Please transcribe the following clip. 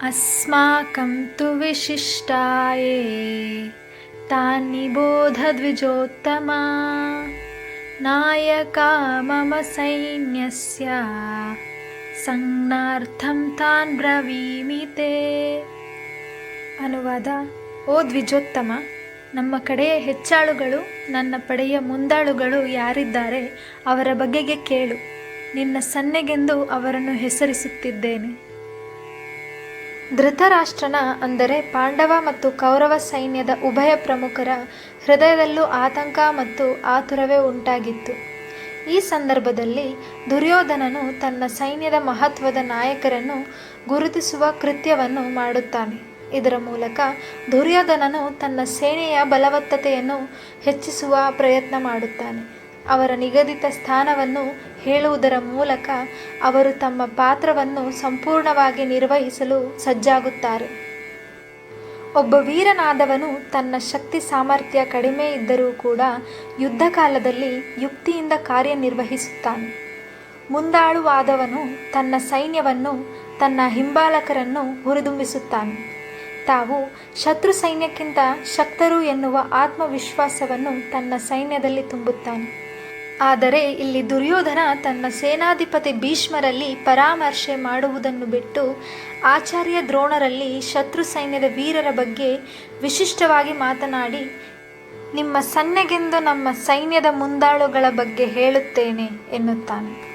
अस्माकं तु विशिष्टाये तान्निबोधद्विजोत्तमा नायका मम सैन्यस्य ಸಂಜ್ಞಾರ್ಥಂ ತಾನ್ ಬ್ರವೀಮಿತೆ ಅನುವಾದ ಓ ದ್ವಿಜೋತ್ತಮ ನಮ್ಮ ಕಡೆಯ ಹೆಚ್ಚಾಳುಗಳು ನನ್ನ ಪಡೆಯ ಮುಂದಾಳುಗಳು ಯಾರಿದ್ದಾರೆ ಅವರ ಬಗೆಗೆ ಕೇಳು ನಿನ್ನ ಸನ್ನೆಗೆಂದು ಅವರನ್ನು ಹೆಸರಿಸುತ್ತಿದ್ದೇನೆ ಧೃತರಾಷ್ಟ್ರನ ಅಂದರೆ ಪಾಂಡವ ಮತ್ತು ಕೌರವ ಸೈನ್ಯದ ಉಭಯ ಪ್ರಮುಖರ ಹೃದಯದಲ್ಲೂ ಆತಂಕ ಮತ್ತು ಆತುರವೇ ಉಂಟಾಗಿತ್ತು. ಈ ಸಂದರ್ಭದಲ್ಲಿ ದುರ್ಯೋಧನನು ತನ್ನ ಸೈನ್ಯದ ಮಹತ್ವದ ನಾಯಕರನ್ನು ಗುರುತಿಸುವ ಕೃತ್ಯವನ್ನು ಮಾಡುತ್ತಾನೆ. ಇದರ ಮೂಲಕ ದುರ್ಯೋಧನನು ತನ್ನ ಸೇನೆಯ ಬಲವತ್ತತೆಯನ್ನು ಹೆಚ್ಚಿಸುವ ಪ್ರಯತ್ನ ಮಾಡುತ್ತಾನೆ. ಅವರ ನಿಗದಿತ ಸ್ಥಾನವನ್ನು ಹೇಳುವುದರ ಮೂಲಕ ಅವರು ತಮ್ಮ ಪಾತ್ರವನ್ನು ಸಂಪೂರ್ಣವಾಗಿ ನಿರ್ವಹಿಸಲು ಸಜ್ಜಾಗುತ್ತಾರೆ. ಒಬ್ಬ ವೀರನಾದವನು ತನ್ನ ಶಕ್ತಿ ಸಾಮರ್ಥ್ಯ ಕಡಿಮೆ ಇದ್ದರೂ ಕೂಡ ಯುದ್ಧ ಕಾಲದಲ್ಲಿ ಯುಕ್ತಿಯಿಂದ ಕಾರ್ಯನಿರ್ವಹಿಸುತ್ತಾನೆ. ಮುಂದಾಳುವಾದವನು ತನ್ನ ಸೈನ್ಯವನ್ನು, ತನ್ನ ಹಿಂಬಾಲಕರನ್ನು ಹುರಿದುಂಬಿಸುತ್ತಾನೆ. ತಾವು ಶತ್ರು ಸೈನ್ಯಕ್ಕಿಂತ ಶಕ್ತರು ಎನ್ನುವ ಆತ್ಮವಿಶ್ವಾಸವನ್ನು ತನ್ನ ಸೈನ್ಯದಲ್ಲಿ ತುಂಬುತ್ತಾನೆ. ಆದರೆ ಇಲ್ಲಿ ದುರ್ಯೋಧನ ತನ್ನ ಸೇನಾಧಿಪತಿ ಭೀಷ್ಮರಲ್ಲಿ ಪರಾಮರ್ಶೆ ಮಾಡುವುದನ್ನು ಬಿಟ್ಟು ಆಚಾರ್ಯ ದ್ರೋಣರಲ್ಲಿ ಶತ್ರು ಸೈನ್ಯದ ವೀರರ ಬಗ್ಗೆ ವಿಶಿಷ್ಟವಾಗಿ ಮಾತನಾಡಿ, ನಿಮ್ಮ ಸನ್ನೆಗೆಂದು ನಮ್ಮ ಸೈನ್ಯದ ಮುಂದಾಳುಗಳ ಬಗ್ಗೆ ಹೇಳುತ್ತೇನೆ ಎನ್ನುತ್ತಾನೆ.